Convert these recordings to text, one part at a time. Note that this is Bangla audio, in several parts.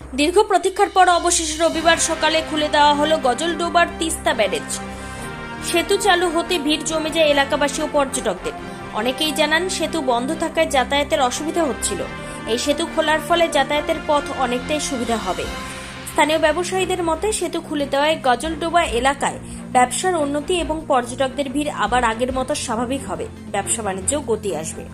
দীর্ঘ প্রতীক্ষার পর অবশেষে রবিবার সকালে খুলে দেওয়া হলো গজলডোবার তিস্তা ব্যারেজ। সেতু চালু হতে ভিড় জমে যায় এলাকাবাসী ও পর্যটকদের। অনেকেই জানান সেতু বন্ধ থাকায় যাতায়াতের অসুবিধা হচ্ছিল। এই সেতু খোলার ফলে যাতায়াতের পথ অনেকটাই সুবিধা হবে। স্থানীয় ব্যবসায়ীদের মতে সেতু খুলে দেওয়ায় গজলডোবা এলাকায় ব্যবসার উন্নতি এবং পর্যটকদের ভিড় আবার আগের মতো স্বাভাবিক হবে। ব্যবসা বাণিজ্যেও গতি আসবে।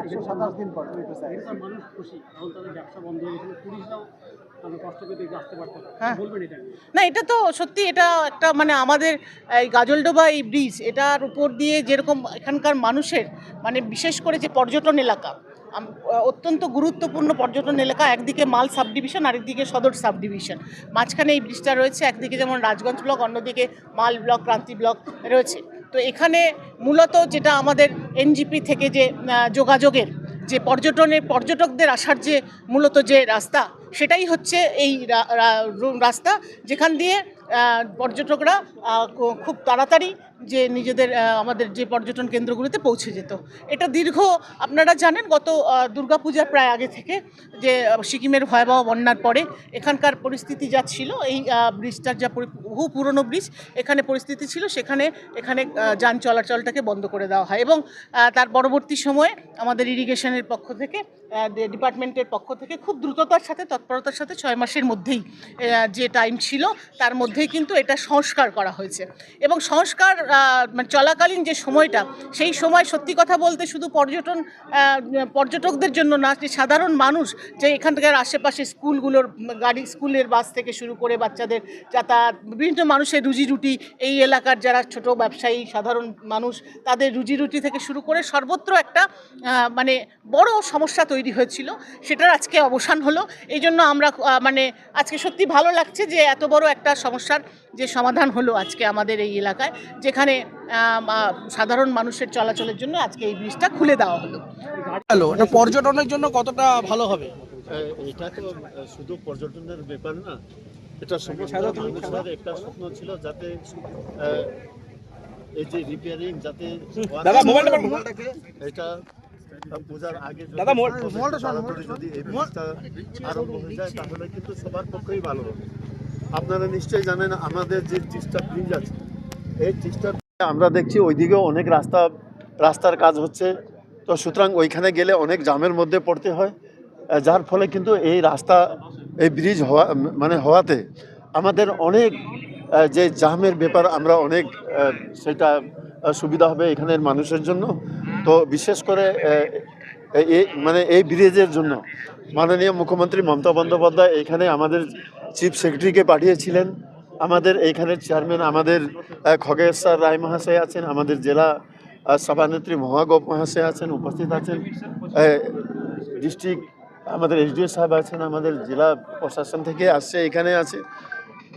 একশো সাতাশ দিন পর টু সাইজ এখানকার মানুষ খুশি কারণ তাদের ব্যবসা বন্ধ হয়ে গেছিল পুলিশরাও না। হ্যাঁ। এটা না এটা তো সত্যি এটা একটা মানে আমাদের এই গাজলডোবা এই ব্রিজ এটার উপর দিয়ে যেরকম এখানকার মানুষের মানে বিশেষ করে যে পর্যটন এলাকা অত্যন্ত গুরুত্বপূর্ণ পর্যটন এলাকা একদিকে মাল সাব ডিভিশন আরেকদিকে সদর সাব ডিভিশন মাঝখানে এই ব্রিজটা রয়েছে একদিকে যেমন রাজগঞ্জ ব্লক অন্যদিকে মাল ব্লক ক্রান্তি ব্লক রয়েছে। তো এখানে মূলত যেটা আমাদের এনজিপি থেকে যে যোগাযোগের যে পর্যটনের পর্যটকদের আসার যে মূলত যে রাস্তা সেটাই হচ্ছে এই রাস্তা যেখান দিয়ে পর্যটকরা খুব তাড়াতাড়ি যে নিজেদের আমাদের যে পর্যটন কেন্দ্রগুলিতে পৌঁছে যেত। এটা দীর্ঘ, আপনারা জানেন, গত দুর্গাপূজার প্রায় আগে থেকে যে সিকিমের ভয়াবহ বন্যার পরে এখানকার পরিস্থিতি যা ছিল, এই ব্রিজটার যা বহু পুরনো ব্রিজ, এখানে পরিস্থিতি ছিল, সেখানে, এখানে যান চলাচলটাকে বন্ধ করে দেওয়া হয় এবং তার পরবর্তী সময়ে আমাদের ইরিগেশনের পক্ষ থেকে ডিপার্টমেন্টের পক্ষ থেকে খুব দ্রুততার সাথে, তৎপরতার সাথে ছয় মাসের মধ্যেই যে টাইম ছিল, তার মধ্যেই কিন্তু এটা সংস্কার করা হয়েছে। এবং সংস্কার মানে চলাকালীন যে সময়টা, সেই সময় সত্যি কথা বলতে শুধু পর্যটন পর্যটকদের জন্য না, যে সাধারণ মানুষ, যে এখানকার আশেপাশে স্কুলগুলোর, গাড়ি, স্কুলের বাস থেকে শুরু করে বাচ্চাদের যাতায়াত, বিভিন্ন মানুষের রুজি রুটি এই এলাকার যারা ছোট ব্যবসায়ী, সাধারণ মানুষ, তাদের রুজি রুটি থেকে শুরু করে সর্বত্র একটা মানে বড় সমস্যা তৈরি হয়েছিল সেটার আজকে অবসান হলো। এই জন্য আমরা মানে আজকে সত্যি ভালো লাগছে যে এত বড় একটা সমস্যার যে সমাধান হলো আজকে আমাদের এই এলাকায় যেখানে সাধারণ মানুষের চলাচলের জন্য আজকে এই ব্রিজটা খুলে দেওয়া হলো। এটা পর্যটনের জন্য কতটা ভালো হবে? এটা তো শুধু পর্যটনের ব্যাপার না এটা সমস্ত মানুষের একটা স্বপ্ন ছিল যাতে এই যে রিপেয়ারিং যাতে। এটা পূজার আগে দাদা, যদি এই আরম্ভ হয়ে যায় তাহলে কিন্তু সবার পক্ষেই ভালো হবে। আপনারা নিশ্চয়ই জানেন আমাদের যে তিস্তা ব্রিজ আছে এই তিস্তা আমরা দেখছি ওইদিকেও অনেক রাস্তা রাস্তার কাজ হচ্ছে। তো সুতরাং ওইখানে গেলে অনেক জামের মধ্যে পড়তে হয়। যার ফলে কিন্তু এই রাস্তা এই ব্রিজ হওয়া মানে হওয়াতে আমাদের অনেক যে জামের ব্যাপার আমরা অনেক সেটা সুবিধা হবে এখানের মানুষের জন্য। তো বিশেষ করে এই মানে এই ব্রিজের জন্য মাননীয় মুখ্যমন্ত্রী মমতা বন্দ্যোপাধ্যায় এখানে আমাদের চিফ সেক্রেটারিকে পাঠিয়েছিলেন। আমাদের এইখানের চেয়ারম্যান আমাদের খগেশ্বর রায় মহাশয় আছেন, আমাদের জেলা সভানেত্রী মহাগোপ মহাশয় আছেন, উপস্থিত আছেন। ডিস্ট্রিক্ট আমাদের এসডিও সাহেব আছেন, আমাদের জেলা প্রশাসন থেকে আসছে, এখানে আছে।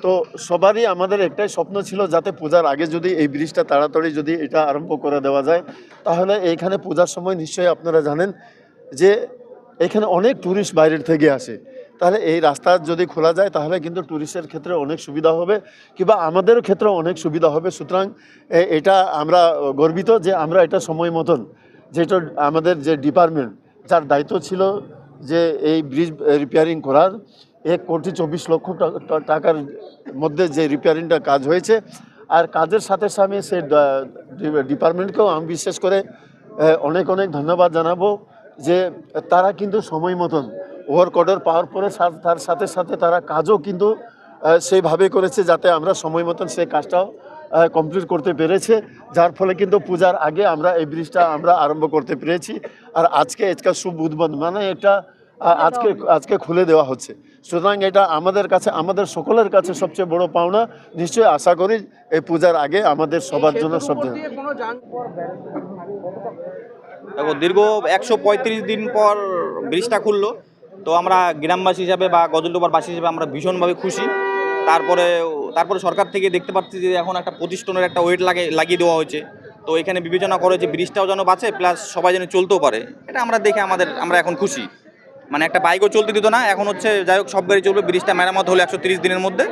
তো সবারই আমাদের একটাই স্বপ্ন ছিল যাতে পূজার আগে যদি এই ব্রিজটা তাড়াতাড়ি যদি এটা আরম্ভ করে দেওয়া যায়, তাহলে এইখানে পূজার সময় নিশ্চয়ই আপনারা জানেন যে এখানে অনেক ট্যুরিস্ট বাইরের থেকে আসে। তাহলে এই রাস্তা যদি খোলা যায়, তাহলে কিন্তু ট্যুরিস্টের ক্ষেত্রে অনেক সুবিধা হবে কিংবা আমাদেরও ক্ষেত্রে অনেক সুবিধা হবে। সুতরাং এটা আমরা গর্বিত যে আমরা এটা সময় মতন যেটা আমাদের যে ডিপার্টমেন্ট যার দায়িত্ব ছিল যে এই ব্রিজ রিপেয়ারিং করার এক কোটি চব্বিশ লক্ষ টাকার মধ্যে যে রিপেয়ারিংটা কাজ হয়েছে। আর কাজের সাথে সাথে সেই ডিপার্টমেন্টকেও আমি বিশেষ করে অনেক অনেক ধন্যবাদ জানাব যে তারা কিন্তু সময় মতন ওয়ার্ক পাওয়ার পরে তার সাথে সাথে তারা কাজও কিন্তু সেইভাবে করেছে যাতে আমরা সময় মতন সেই কাজটাও কমপ্লিট করতে পেরেছে। যার ফলে কিন্তু পূজার আগে আমরা এই ব্রিজটা আমরা আরম্ভ করতে পেরেছি। আর আজকে এটা শুভ উদ্বোধন মানে এটা আজকে আজকে খুলে দেওয়া হচ্ছে। সুতরাং এটা আমাদের কাছে আমাদের সকলের কাছে সবচেয়ে বড় পাওনা। নিশ্চয়ই আশা করি এই পূজার আগে আমাদের সবার জন্য সব দেখো দীর্ঘ একশো পঁয়ত্রিশ দিন পর ব্রিজটা খুললো। তো আমরা গ্রামবাসী হিসাবে বা গজলডোবার বাসী হিসাবে আমরা ভীষণভাবে খুশি। তারপরে তারপরে সরকার থেকে দেখতে পাচ্ছি যে এখন একটা প্রতিষ্ঠানের একটা ওয়েট লাগে লাগিয়ে দেওয়া হয়েছে। তো এখানে বিবেচনা করে যে ব্রিজটাও যেন বাঁচে প্লাস সবাই যেন চলতেও পারে। এটা আমরা দেখে আমাদের আমরা এখন খুশি। মানে একটা বাইকও চলতে দিত না। এখন হচ্ছে যাই হোক, সব গাড়ি চলবে। ব্রিজটা মেরামত হলো একশো দিনের মধ্যে।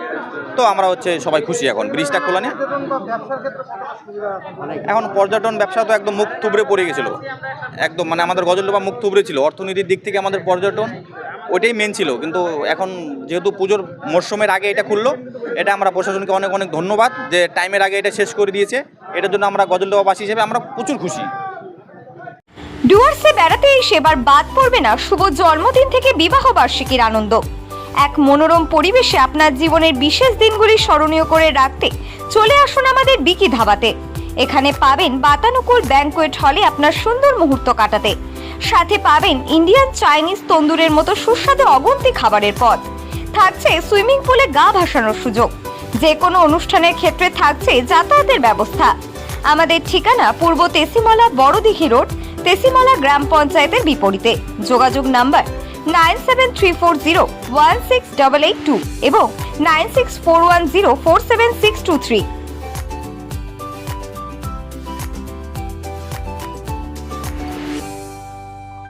তো আমরা হচ্ছে সবাই খুশি এখন। ব্রিজটা খোলা নিয়ে এখন পর্যটন ব্যবসা তো একদম মুখ থুবড়ে পড়ে গেছিল। একদম মানে আমাদের গজলডোবা মুখ থুবড়ে ছিল। অর্থনীতির দিক থেকে আমাদের পর্যটন, ওইটাই মেন ছিল। কিন্তু এখন যেহেতু পুজোর মরশুমের আগে এটা খুললো, এটা আমরা প্রশাসনকে অনেক অনেক ধন্যবাদ যে টাইমের আগে এটা শেষ করে দিয়েছে। এটার জন্য আমরা গজলডোবাবাসী হিসেবে আমরা প্রচুর খুশি। ডুয়ার্সে বেড়াতে এসে এবার বাদ পড়বে না শুভ জন্মদিন থেকে বিবাহ বার্ষিকীর আনন্দ। এক মনোরম পরিবেশে আপনার জীবনের বিশেষ দিনগুলি স্মরণীয় করে রাখতে চলে আসুন আমাদের বিকি ধাবাতে। এখানে পাবেন বাতানুকুল ব্যাংকোয়েট হলে আপনার সুন্দর মুহূর্ত কাটাতে। সাথে পাবেন ইন্ডিয়ান চাইনিজ তন্দুরের মতো সুস্বাদু অগন্তি খাবারের পদ। থাকছে সুইমিং পুলে গা ভাসানোর সুযোগ। যে কোনো অনুষ্ঠানের ক্ষেত্রে থাকছে যাতায়াতের ব্যবস্থা। আমাদের ঠিকানা পূর্ব তেসিমলা বড়দিঘি রোড তেসিমলা গ্রাম পঞ্চায়েতের বিপরীতে। যোগাযোগ number nine seven three four zero one six double eight two এবং nine six four one zero four seven six two three.